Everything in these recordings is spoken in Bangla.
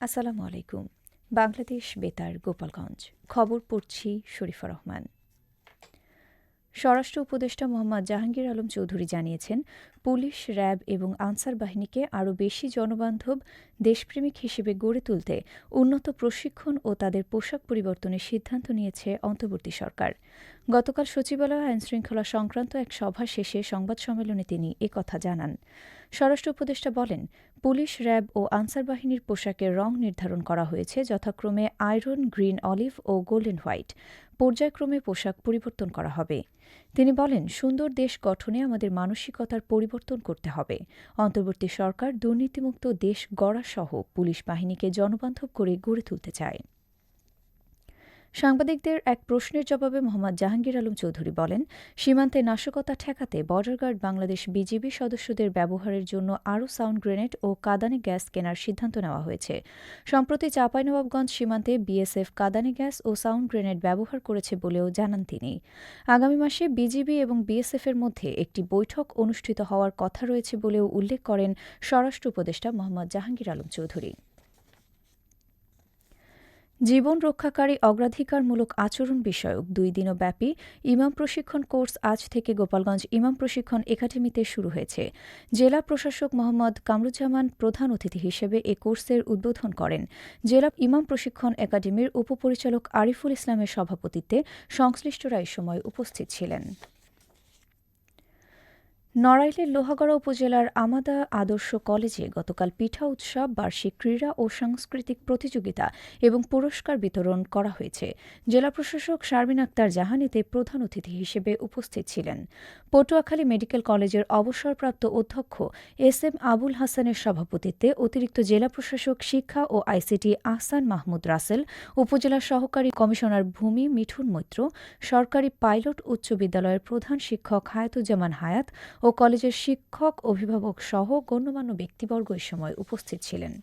আসসালামু আলাইকুম। বাংলাদেশ বেতার, গোপালগঞ্জ। খবর পড়ছি শরীফা রহমান। স্বরাষ্ট্র উপদেষ্টা মোহাম্মদ জাহাঙ্গীর আলম চৌধুরী জানিয়েছেন, পুলিশ, র্যাব এবং আনসার বাহিনীকে আরও বেশি জনবান্ধব, দেশপ্রেমিক হিসেবে গড়ে তুলতে উন্নত প্রশিক্ষণ ও তাদের পোশাক পরিবর্তনের সিদ্ধান্ত নিয়েছে অন্তর্বর্তী সরকার। গতকাল সচিবালয় আইনশৃঙ্খলা সংক্রান্ত এক সভা শেষে সংবাদ সম্মেলনে তিনি একথা জানান। স্বরাষ্ট্র উপদেষ্টা বলেন পুলিশ, র্যাব ও আনসার বাহিনীর পোশাকের রং নির্ধারণ করা হয়েছে, যথাক্রমে আয়রন, গ্রিন অলিভ ও গোল্ডেন হোয়াইট। পর্যায়ক্রমে পোশাক পরিবর্তন করা হবে। তিনি বলেন, সুন্দর দেশ গঠনে আমাদের মানসিকতার পরিবর্তন করতে হবে। অন্তর্বর্তী সরকার দুর্নীতিমুক্ত দেশ গড়াসহ পুলিশ বাহিনীকে জনবান্ধব করে গড়ে তুলতে চায়। সাংবাদিকদের এক প্রশ্নের জবাবে মোহাম্মদ জাহাঙ্গীর আলম চৌধুরী বলেন, সীমান্তে নাশকতা ঠেকাতে বর্ডার গার্ড বাংলাদেশ বিজিবি সদস্যদের ব্যবহারের জন্য আরও সাউন্ড গ্রেনেড ও কাদানে গ্যাস কেনার সিদ্ধান্ত নেওয়া হয়েছে। সম্প্রতি চাঁপাইনবাবগঞ্জ সীমান্তে বিএসএফ কাদানে গ্যাস ও সাউন্ড গ্রেনেড ব্যবহার করেছে বলেও জানান তিনি। আগামী মাসে বিজিবি এবং বিএসএফের মধ্যে একটি বৈঠক অনুষ্ঠিত হওয়ার কথা রয়েছে বলেও উল্লেখ করেন স্বরাষ্ট্র উপদেষ্টা মোহাম্মদ জাহাঙ্গীর আলম চৌধুরী। জীবন রক্ষাকারী অগ্রাধিকারমূলক আচরণ বিষয়ক দুই দিনব্যাপী ইমাম প্রশিক্ষণ কোর্স আজ থেকে গোপালগঞ্জ ইমাম প্রশিক্ষণ একাডেমিতে শুরু হয়েছে। জেলা প্রশাসক মোহাম্মদ কামরুজ্জামান প্রধান অতিথি হিসেবে এ কোর্সের উদ্বোধন করেন। জেলা ইমাম প্রশিক্ষণ একাডেমির উপপরিচালক আরিফুল ইসলামের সভাপতিত্বে সংশ্লিষ্টরা এ সময় উপস্থিত ছিলেন। নড়াইলের লোহাগড়া উপজেলার আমাদা আদর্শ কলেজে গতকাল পিঠা উৎসব, বার্ষিক ক্রীড়া ও সাংস্কৃতিক প্রতিযোগিতা এবং পুরস্কার বিতরণ করা হয়েছে। জেলা প্রশাসক শারমিন আক্তার জাহান এতে প্রধান অতিথি হিসেবে উপস্থিত ছিলেন। পটুয়াখালী মেডিকেল কলেজের অবসরপ্রাপ্ত অধ্যক্ষ এস এম আবুল হাসানের সভাপতিত্বে অতিরিক্ত জেলা প্রশাসক শিক্ষা ও আইসিটি আহসান মাহমুদ রাসেল, উপজেলা সহকারী কমিশনার ভূমি মিঠুন মৈত্র, সরকারি পাইলট উচ্চ বিদ্যালয়ের প্রধান শিক্ষক হায়াতুজ্জামান হায়াত ও কলেজের শিক্ষক, অভিভাবক সহ গণ্যমান্য ব্যক্তিবর্গ এ সময় উপস্থিত ছিলেন।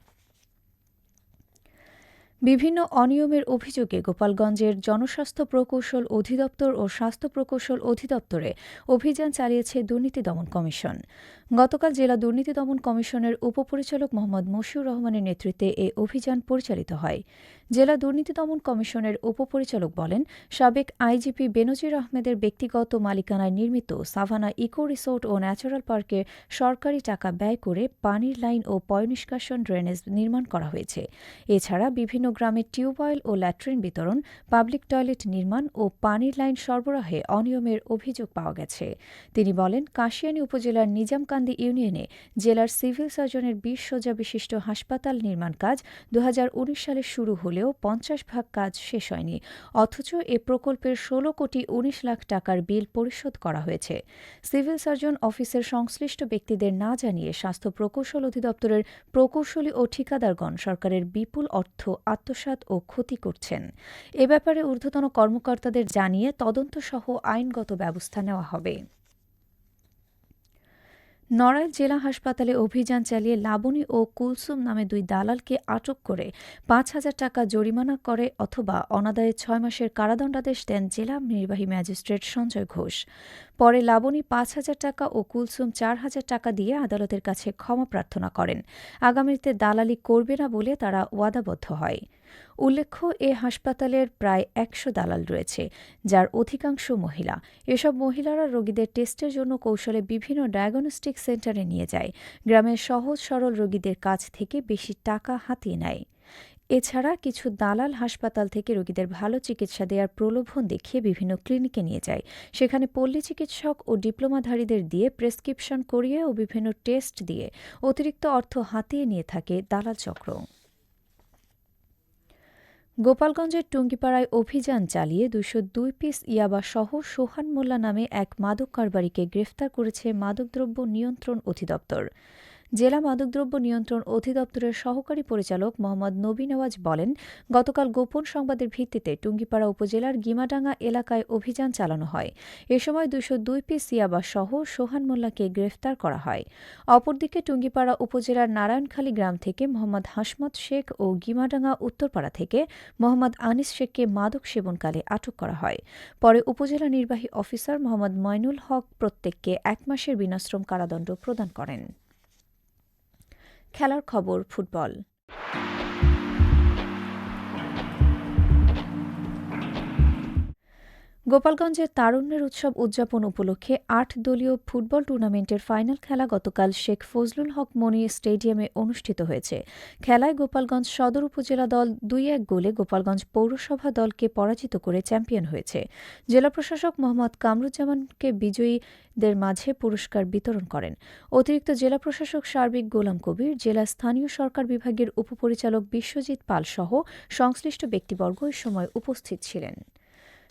বিভিন্ন অনিয়মের অভিযোগে গোপালগঞ্জের জনস্বাস্থ্য প্রকৌশল অধিদপ্তর ও স্বাস্থ্য প্রকৌশল অধিদপ্তরে অভিযান চালিয়েছে দুর্নীতি দমন কমিশন। গতকাল জেলা দুর্নীতি দমন কমিশনের উপপরিচালক মোহাম্মদ মশিউর রহমানের নেতৃত্বে এ অভিযান পরিচালিত হয়। জেলা দুর্নীতি দমন কমিশনের উপপরিচালক বলেন, সাবেক আইজিপি বেনজির আহমেদের ব্যক্তিগত মালিকানায় নির্মিত সাভানা ইকো রিসোর্ট ও ন্যাচারাল পার্কে সরকারি টাকা ব্যয় করে পানির লাইন ও পয়নিষ্কাশন ড্রেনেজ নির্মাণ করা হয়েছে। এছাড়া বিভিন্ন গ্রামে টিউবওয়েল ও ল্যাট্রিন বিতরণ, পাবলিক টয়লেট নির্মাণ ও পানির লাইন সরবরাহে অনিয়মের অভিযোগ পাওয়া গেছে। তিনি বলেন, কাশিয়ানী উপজেলার নিজামকান্দি ইউনিয়নে জেলার সিভিল সার্জনের বিশ শয্যা বিশিষ্ট হাসপাতাল নির্মাণ কাজ দু হাজার উনিশ সালে শুরু হলেও পঞ্চাশ ভাগ কাজ শেষ হয়নি, অথচ এ প্রকল্পের ষোলো কোটি উনিশ লাখ টাকার বিল পরিশোধ করা হয়েছে। সিভিল সার্জন অফিসের সংশ্লিষ্ট ব্যক্তিদের না জানিয়ে স্বাস্থ্য প্রকৌশল অধিদপ্তরের প্রকৌশলী ও ঠিকাদারগণ সরকারের বিপুল অর্থ আত্মসাত ও ক্ষতি করছেন। এ ব্যাপারে ঊর্ধ্বতন কর্মকর্তাদের জানিয়ে তদন্তসহ আইনগত ব্যবস্থা নেওয়া হবে। নড়াইল জেলা হাসপাতালে অভিযান চালিয়ে লাবণী ও কুলসুম নামে দুই দালালকে আটক করে পাঁচ হাজার টাকা জরিমানা করে অথবা অনাদায়ে ছয় মাসের কারাদণ্ডাদেশ দেন জেলা নির্বাহী ম্যাজিস্ট্রেট সঞ্জয় ঘোষ। পরে লাবণী পাঁচ হাজার টাকা ও কুলসুম চার হাজার টাকা দিয়ে আদালতের কাছে ক্ষমা প্রার্থনা করেন। আগামীতে দালালি করবে না বলে তারা ওয়াদাবদ্ধ হয়। উল্লেখ্য, এ হাসপাতালের প্রায় একশো দালাল রয়েছে, যার অধিকাংশ মহিলা। এসব মহিলারা রোগীদের টেস্টের জন্য কৌশলে বিভিন্ন ডায়াগনস্টিক সেন্টারে নিয়ে যায়। গ্রামের সহজ সরল রোগীদের কাছ থেকে বেশি টাকা হাতিয়ে নেয়। এছাড়া কিছু দালাল হাসপাতাল থেকে রোগীদের ভালো চিকিৎসা দেওয়ার প্রলোভন দেখিয়ে বিভিন্ন ক্লিনিকে নিয়ে যায়। সেখানে পল্লী চিকিৎসক ও ডিপ্লোমাধারীদের দিয়ে প্রেসক্রিপশন করিয়ে ও বিভিন্ন টেস্ট দিয়ে অতিরিক্ত অর্থ হাতিয়ে নিয়ে থাকে দালাল চক্র। গোপালগঞ্জের টুঙ্গিপাড়ায় অভিযান চালিয়ে দুশো দুই পিস ইয়াবা সহ সোহান মোল্লা নামে এক মাদক কারবারিকে গ্রেফতার করেছে মাদকদ্রব্য নিয়ন্ত্রণ অধিদপ্তর। জেলা মাদকদ্রব্য নিয়ন্ত্রণ অধিদপ্তরের সহকারী পরিচালক মোহাম্মদ নবী নওয়াজ বলেন, গতকাল গোপন সংবাদের ভিত্তিতে টুঙ্গিপাড়া উপজেলার গিমাডাঙ্গা এলাকায় অভিযান চালানো হয়। এ সময় দুশো দুই পিস সিয়াবা সহ সোহান মোল্লাকে গ্রেফতার করা হয়। অপরদিকে টুঙ্গিপাড়া উপজেলার নারায়ণখালী গ্রাম থেকে মোহাম্মদ হাসমত শেখ ও গিমাডাঙ্গা উত্তরপাড়া থেকে মোহাম্মদ আনিস শেখকে মাদক সেবনকালে আটক করা হয়। পরে উপজেলা নির্বাহী অফিসার মোহাম্মদ ময়নুল হক প্রত্যেককে এক মাসের বিনাশ্রম কারাদণ্ড প্রদান করেন। খেলার খবর ফুটবল। গোপালগঞ্জের তারুণ্যের উৎসব উদযাপন উপলক্ষে আট দলীয় ফুটবল টুর্নামেন্টের ফাইনাল খেলা গতকাল শেখ ফজলুল হক মনি স্টেডিয়ামে অনুষ্ঠিত হয়েছে। খেলায় গোপালগঞ্জ সদর উপজেলা দল দুই এক গোলে গোপালগঞ্জ পৌরসভা দলকে পরাজিত করে চ্যাম্পিয়ন হয়েছে। জেলা প্রশাসক মোহাম্মদ কামরুজ্জামানকে বিজয়ীদের মাঝে পুরস্কার বিতরণ করেন। অতিরিক্ত জেলা প্রশাসক সার্বিক গোলাম কবির, জেলা স্থানীয় সরকার বিভাগের উপপরিচালক বিশ্বজিৎ পাল সহ সংশ্লিষ্ট ব্যক্তিবর্গ এ সময় উপস্থিত ছিলেন।